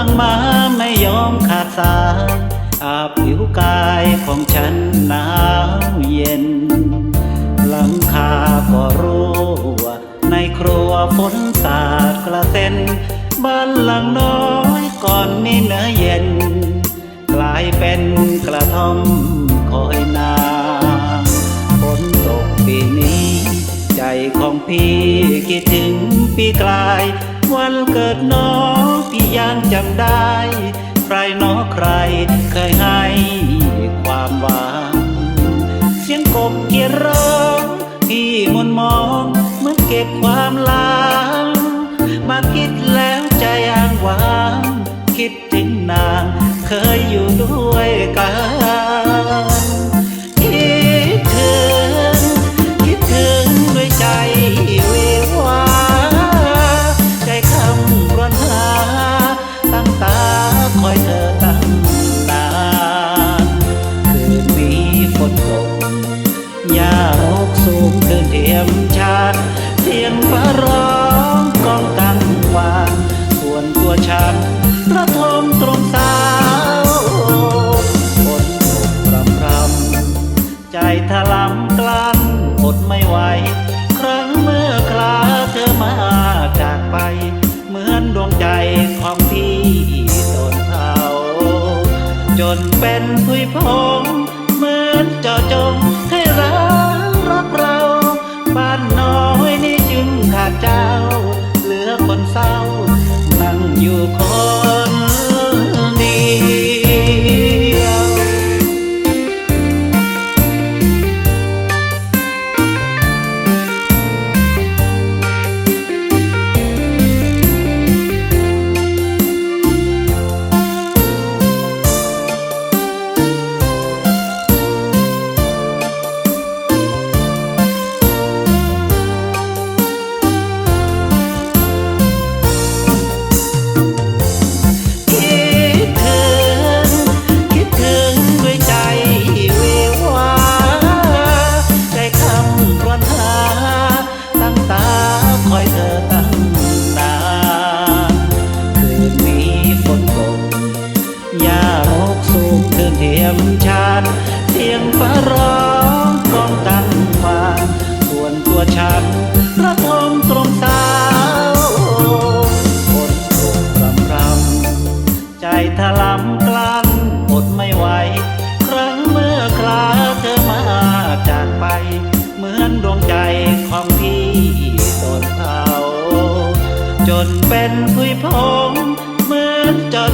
ังมาไม่ยอมขาดสายอาบผิวกายของฉันหนาวเย็น หลังคาก็รั่วในครัวฝนสาดกระเซ็น บ้านหลังน้อยก่อนมีเนื้อเย็น กลายเป็นกระท่อมคอยนาฝนตกปีนี้ ใจของพี่คิดถึงปีกลาย วันเกิดน้องพี่ยังจำได้ ใครน้อใครเคยให้ความหวังเสียงกบเกียรร้องพี่มนมองเหมือนเก็บความหลังมาคิดแล้วใจอ้างว้าง คิดถึงนางเคยอยู่ ใจถลำกลั้นอดไม่ไหว ครั้งเมื่อคราเธอมาจากไป เหมือนดวงใจของพี่โดนเผาจนเป็นผุยพงเหมือนเจาะจงให้าติเสียงฟ้าร้องกองกันมาส่วนตัวฉันระทมตรงสาวฝนตกรำรำใจถลำกลั้นอดไม่ไหว ครั้งเมื่อคราเธอมาจากไป เหมือนดวงใจของพี่โดนเผาจนเป็นผุยพงเหมือนจะ